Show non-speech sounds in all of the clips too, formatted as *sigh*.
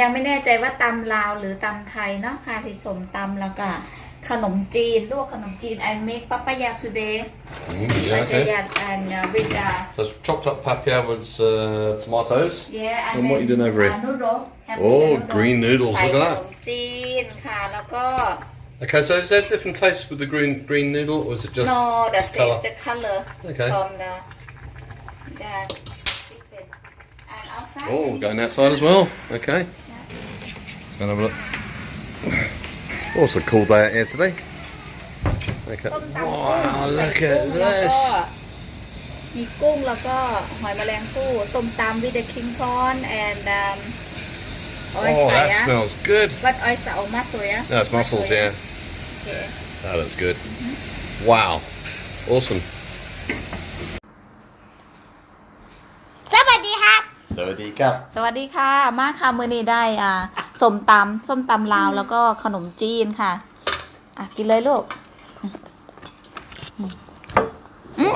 ยังไม่แน่ใจว่าตำลาวหรือตำไทยเนาะค่ะที่สมตำแล้วก็ขนมจีนลวกขนมจีน I make papaya today Mm, yeah, okay. papaya and uh, with uh, So it's chopped up papaya with uh, tomatoes. yeah and And what you doing over uh, here? noodle Have Oh, noodle green noodles, ใส่ look ข at น that. มจีนค่ะแล้วก็ Okay, so is there different tastes with the green green noodle, or is it just no the same colour? the color Okay. from the the different and outside Oh, going outside as well. Okay. Let's go and have a look. Oh, it's a cool day out here today. Okay. ส้มตำกุ้ง Wow, ใส่ look กุ้ at งแล้วก็ this. มีกุ้งแล้วก็หอยแมลงภู่ส้มตำ with the king prawn and um Oh, oyster that อะ smells good. what oyster เอามาสวยอะ That's mussels, yeah. โอเค That looks good. Wow. Awesome. สวัสดีครับ So, the cup. สวัสดีค่ะ มาค่ะมือนี้ได้อ่า ส้มตำส้มตำลาวแล้วก็ขนมจีนค่ะ อะ กินเลยลูก Wow.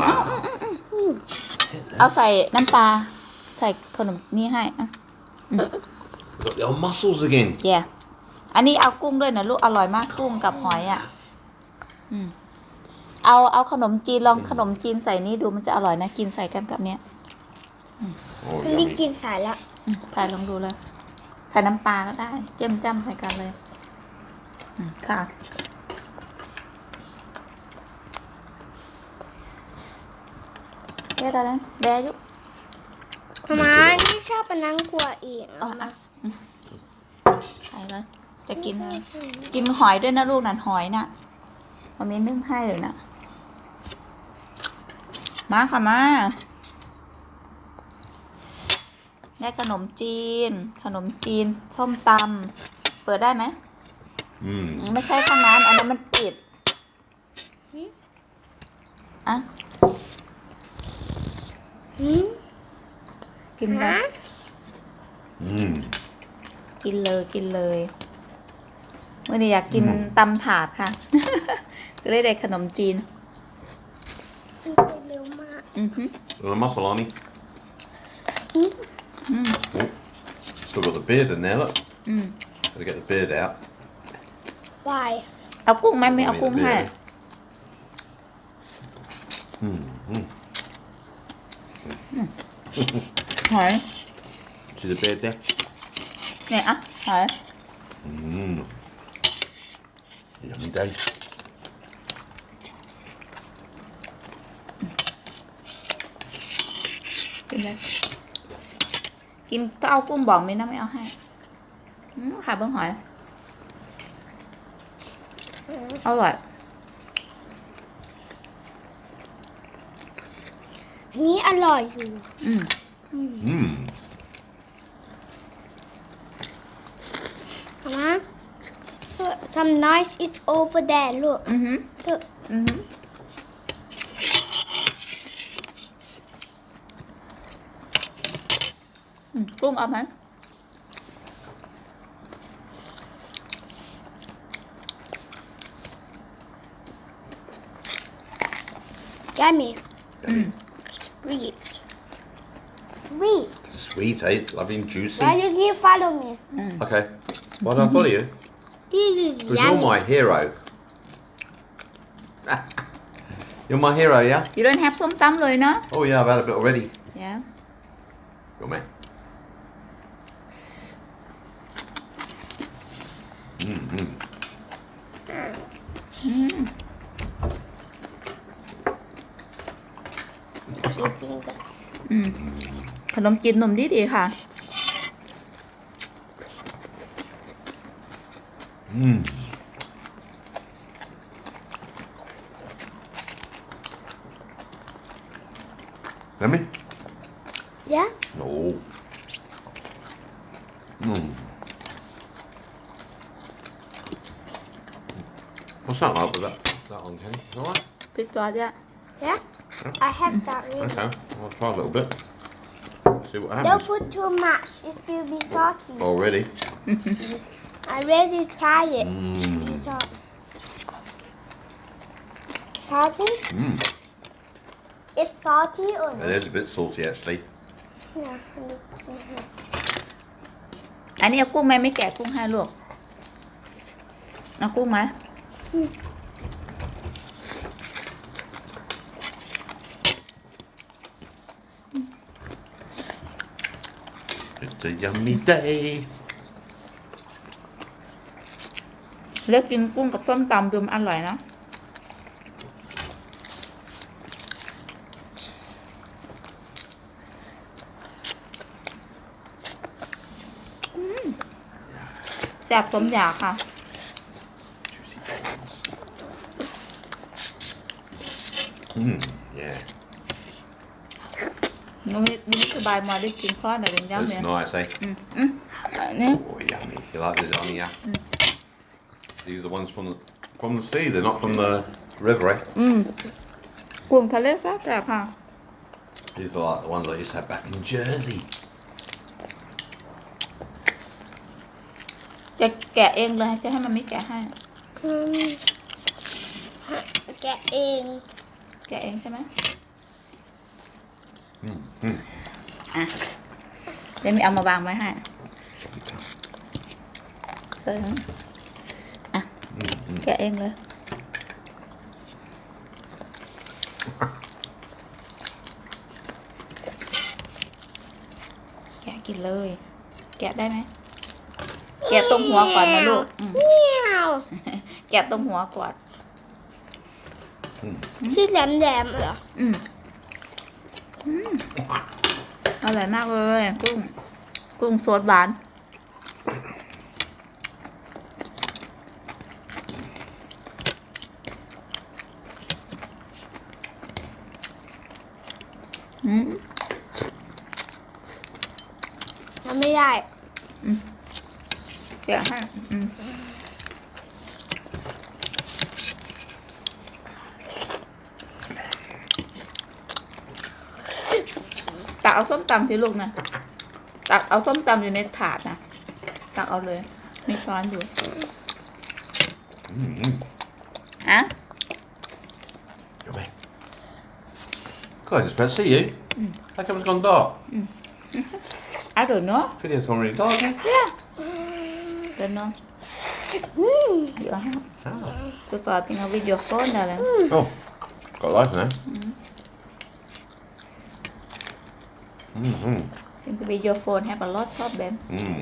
เอาใส่น้ำปลาใส่ขนมนี่ให้อะ We've got the old mussels again. เย่อันนี้เอากุ้งด้วยนะลูกอร่อยมากกุ้งกับหอยอะ อืม เอาเอาขนมจีนลองขนมจีนใส่นี่ดูมันจะอร่อยนะ กินใส่กันกับเนี้ย Oh, วันนี้ yummy. กินสายแล้วอืมใส่ลองดูเลย ใส่น้ำปลาก็ได้ เจ้มจ้ำใส่กันเลยอืมค่ะเรียกอะไรนะแบยุมานี่ชอบเป็นนังกลัวอีกอ๋ออะอืมใส่เลยจะกินอะไรกินหอยด้วยนะลูกนั่นหอยน่ะมันมีนึ่งให้เลยนะมาค่ะมา ได้ขนมจีน ขนมจีน ส้มตำเปิดได้ไหม Mm. ไม่ใช่ข้างนั้นอันนั้นมันปิดอะหืมกินเลย Mm. กินเลยกินเลยเมื่อนี้อยากกินตำถาดค่ะ ก็เลยได้ขนมจีนกินไปเร็วมากอือฮึ Got a mussel on him. Mm. Oh, still got the beard in there, look. อืม Gotta get the beard out. วายเอากุ้งไหมไม่เอากุ้งให้ Mm. Mm. หอย See the beard there? เนี่ยอะหอย Mm. Yummy day. กินเลย กินก็เอากุ้งบอกมินะไม่เอาให้อืมค่ะเบิ้งหอย อร่อย อันนี้อร่อยอยู่ อืม Mm. มา some noise is over there look อือฮึ look อือฮึ อืมกุ้งเอาไหม yummy Yummy. sweet sweet Sweet, eh? Lovely and juicy. why you keep follow me Okay. Why do I follow you? this is Because you're yummy my hero. you're my hero, yeah? you don't have ส้มตำเลยเนาะ Oh yeah, I've had a bit already. yeah Got me. Mm, mm. กินกินกันขนมจีนหนมดีดีค่ะ Mm. Yummy? yeah No. What's that like with that? That on Kenny? Is that right? พริกซอสเนี่ย yeah I have that ready Okay, I'll try a little bit. See what don't happens. put too much it will be salty Already. *laughs* I already tried it Mm. It's salt. Salty? Mm. It's salty or It not? is a bit salty actually. Yeah. อันนี้เอากุ้งไหมไม่แกะกุ้งให้ลูกเอากุ้งไหม It's a yummy day. เลือกกินกุ้งกับส้มตำดูมันอร่อยนะ แซ่บสมอยากค่ะ Mm, yeah. นุ้ยนี่สบายมาได้กินข้าวหน่อยเป็นย่ำ It's เนี่ย nice, eh? อันนี้ Oh, yummy. You like the lasagna? These are the ones from the from the sea. They're not from the river, eh? อืมกุ้งทะเลแซ่บแต่บค่ะ These are like the ones I used to have back in Jersey. จะแกะเองเลยจะให้มันไม่แกะให้ อืมแกะเอง แกะเองใช่ไหม Mm, mm. อ่ะเดี๋ยวมีเอามาวางไว้ให้เอออ่ะแกะเองเลย แกะกินเลย แกะได้ไหม แกะตรงหัวก่อนนะลูกอืม เมียว แกะตรงหัวก่อน ที่แหลมๆเหรออืมอืมอร่อยมากเลย กุ้ง กุ้งสดหวาน อืมทำไม่ได้แกะให้อืม ตักเอาส้มตำสิลูกนะตักเอาส้มตำอยู่ในถาดนะตักเอาเลย มีช้อนอยู่ Mm, อะ Yummy. God, I just about to see you. How come it's gone dark? อะเดี๋ยวเนาะ Video's gone really dark, eh? เดี๋ยวเนาะอืมเดี๋ยวให้ Ah. จะสอนติงเอาวิดีโอโฟนอะไร Oh, got life now. Mm, mm, ซึ่งจะวิดีโอโฟน have a lot problem mm.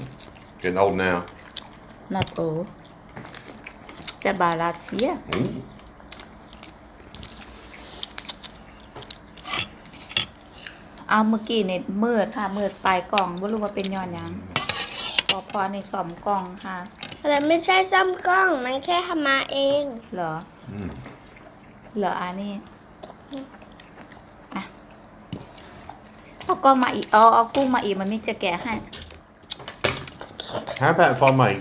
Getting old now. not old แต่บาลาเชีย Ooh. เอาเมื่อกี้เน็ตมืดค่ะมืดปลายกล่องไม่รู้ว่าเป็นย้อนหยังพอพอในสอมกล่องค่ะแต่ไม่ใช่ซ้ำกล้องมันแค่ทำมาเอง เหรอ Mm. เหรออันนี้อะเอา กล้องมาอีกเอาเอากุ้งมาอีกมันไม่จะแกะให้ How about if I make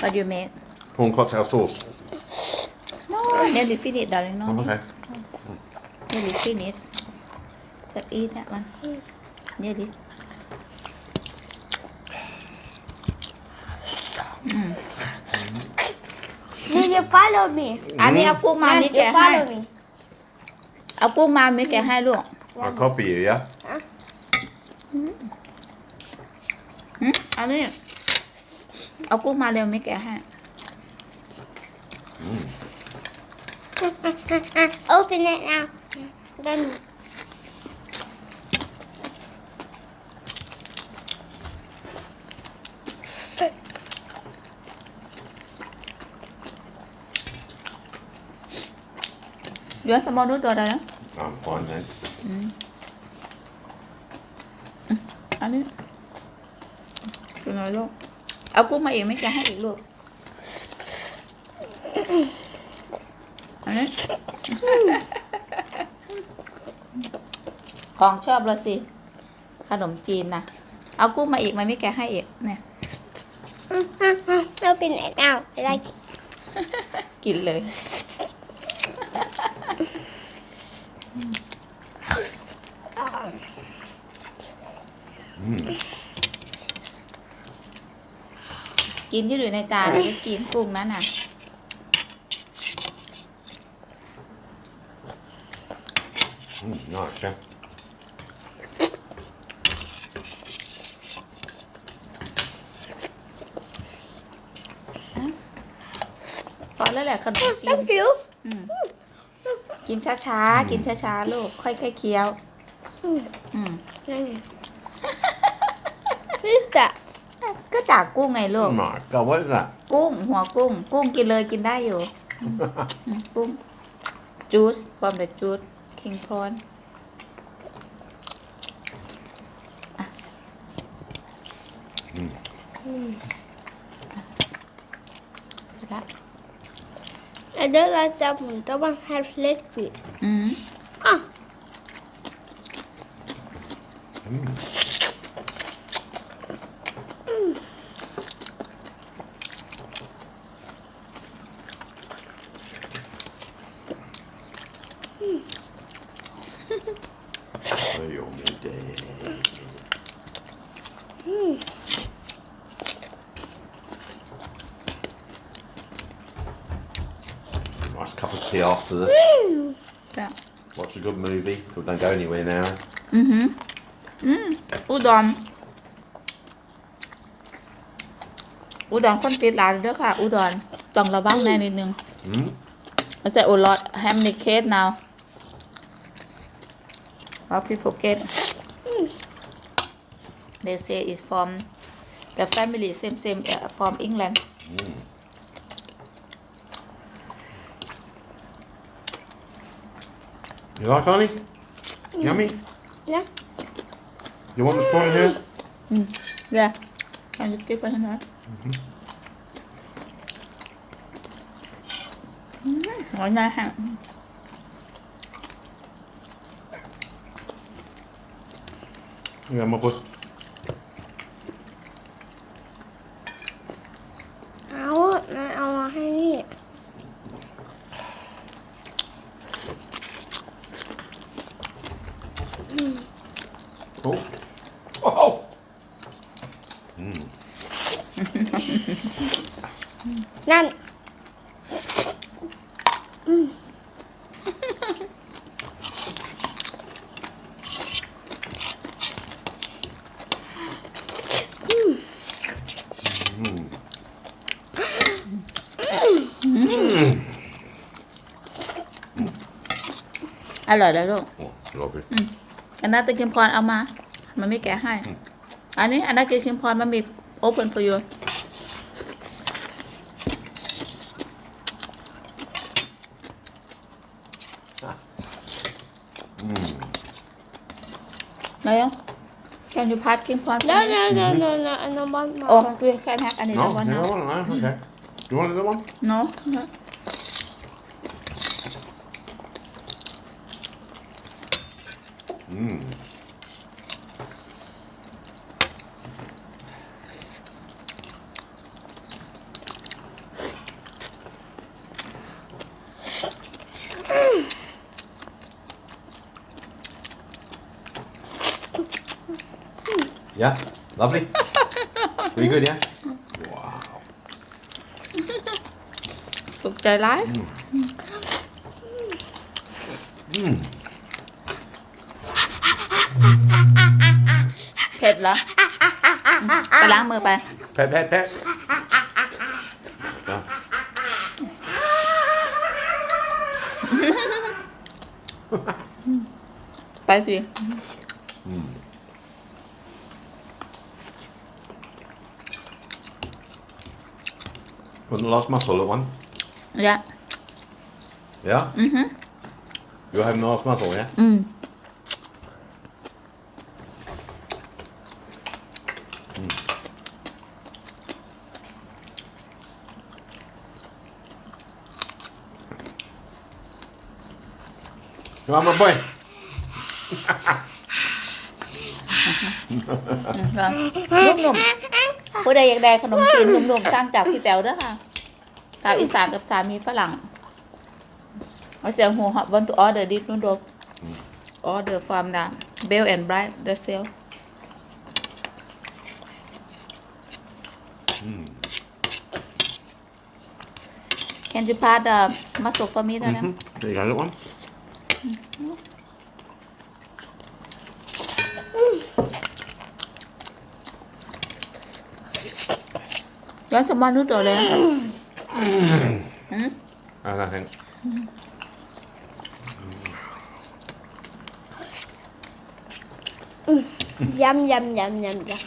What do you make prawn cocktail sauce? No nearly finished darling no Oh, need okay. nearly finished just eat that one nearly นี่จะ follow me อันนี้เอากุ้งมานี่แกะให้ follow me เอากุ้งมาไม่แกะให้ลูก I'll copy you, yeah? หืม อันนี้เอากุ้งมาเร็วไม่แกะให้ open it now then ย้อนสมอลดูตัวได้แล้ว I'm fine then. อันนี้เป็นไงลูก เอากุ้งมาอีกไม่แกะให้อีกลูกอันนี้ของชอบเราสิ ขนมจีนนะเอากุ้งมาอีกมันไม่แกะให้อีกเนี่ย open it now I like it กินเลย กินที่อยู่ในจานไปกินกุ้งนั่นน่ะอืมน่าใช่พอแล้วแหละขนมจีนหิวกินช้าๆ กินช้าๆ ลูก ค่อยๆเคี้ยว อืม อืม นี่จ้ะ ก็จากกุ้งไงลูก Oh my god, what is that? กุ้ง หัวกุ้ง กุ้งกินเลยกินได้อยู่อืมอืมกุ้ง juice from the juice king prawn อะเสร็จละ I don't like that one. That one has liquid. อืม Ah. Oh, Nice cup of tea after this. จ้ะ Watch a good movie. We don't go anywhere now. อือหืออืมอุดรอุดรคนติดหลานเด้อค่ะ อุดรต้องระวังแน่นิดนึง Mm? I said, oh Lord, how many kids now? How people get? They say it's from the family same same uh, from England. You like honey? Mm. Yummy? Yeah. You want the spoon here? Mm. Yeah. Can you give her that? Ngon nha ha. Yeah, my boy. อร่อยแล้วลูก Oh, lovely. อันนั้นตะเกียมพรเอามา มันไม่แกะให้ อันนี้อันนั้นตะเกียมพรมันมี open for you แล้ว Can you pass เกียมพร no no no no no I don't want more โอ้คือแค่แท็กอันนี้ No, แล้ว no, วัน no, นะ no, okay. Do you want another one? no Mm. Yeah, lovely. Pretty good, yeah? Wow. ถูกใจร้าย Mm. ล้างมือไป Pet, pet, pet. Yeah. ไปสิ Wasn't the last muscle, that one? ยะ Yeah? Mm-hmm. You're having the last muscle, yeah? อืม Come on, my boy. นุ่มๆผู้ใดอยากได้ขนมจีนนุ่มๆสร้างจากพี่แป๋วเด้อค่ะสาวอีสานกับสามีฝรั่งเอาเสียงหูฮอตวันตัวออเดอร์ดิสนุ่นดบออเดอร์ฟาร์มดาเบลแอนด์ไบรท์เดอะเซล Can you pass the muscle for me ได้ไหม Mhm. There you go, little one. ย้อนสมบัตินุด เดียวเลย Mm. I don't think. Yum yum yum yum yum.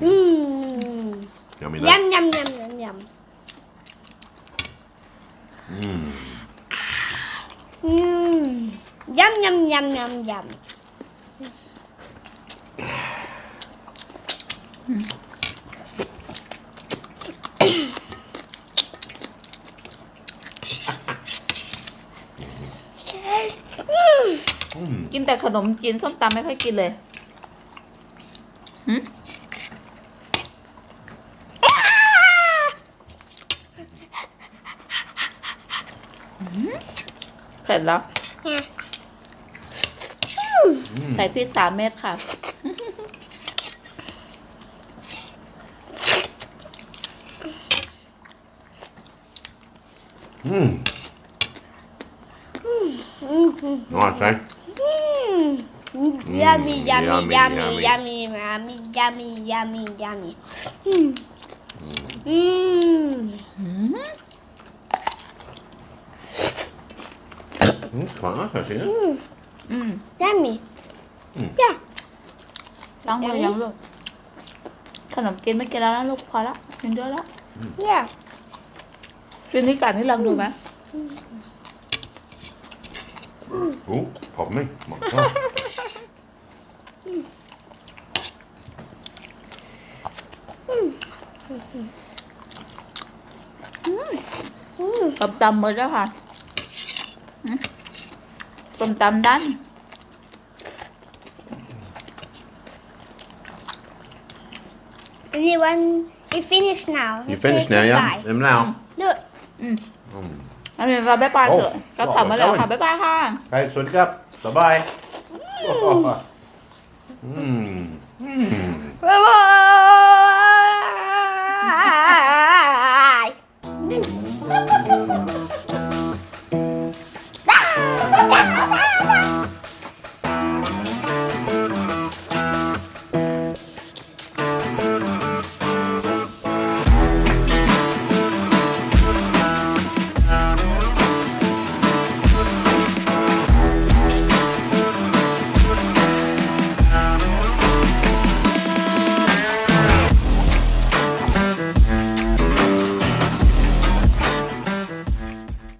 Mmm. Yummy Yum yum yum yum yum. Mm. Mmm. Yum yum yum yum yum. Mm. กินแต่ขนมกินส้มตำไม่ค่อยกินเลยหึเผ็ดแล้ว Yeah. ใส่พริกสามเม็ดค่ะ Mm. Nice, eh? Mmm. Yummy, yummy, yummy, yummy, yummy. yummy, yummy, yummy, yummy, yummy. Mmm. Mmm. Mm, it's quite nice, actually. Isn't it? อืม Yummy. Mm. Yeah. ล้างมือยังลูกขนมกินไม่กินแล้วนะลูกพอละกินเยอะแล้ว Yeah. กินนี่กัดนี่ลองดูไหม Oh, pardon me. My God. ต้มตำมือแล้วค่ะหึต้มตำดัน Anyone? You finished now. You Say finished now, yeah? goodbye. Them now? Look. อันนี้เราบ๊ายบายเถอะโอ้ ก็ขับมาแล้วค่ะโอ้บ๊ายบายค่ะ Okay, so up. Bye bye. Mm. Mm. Bye bye.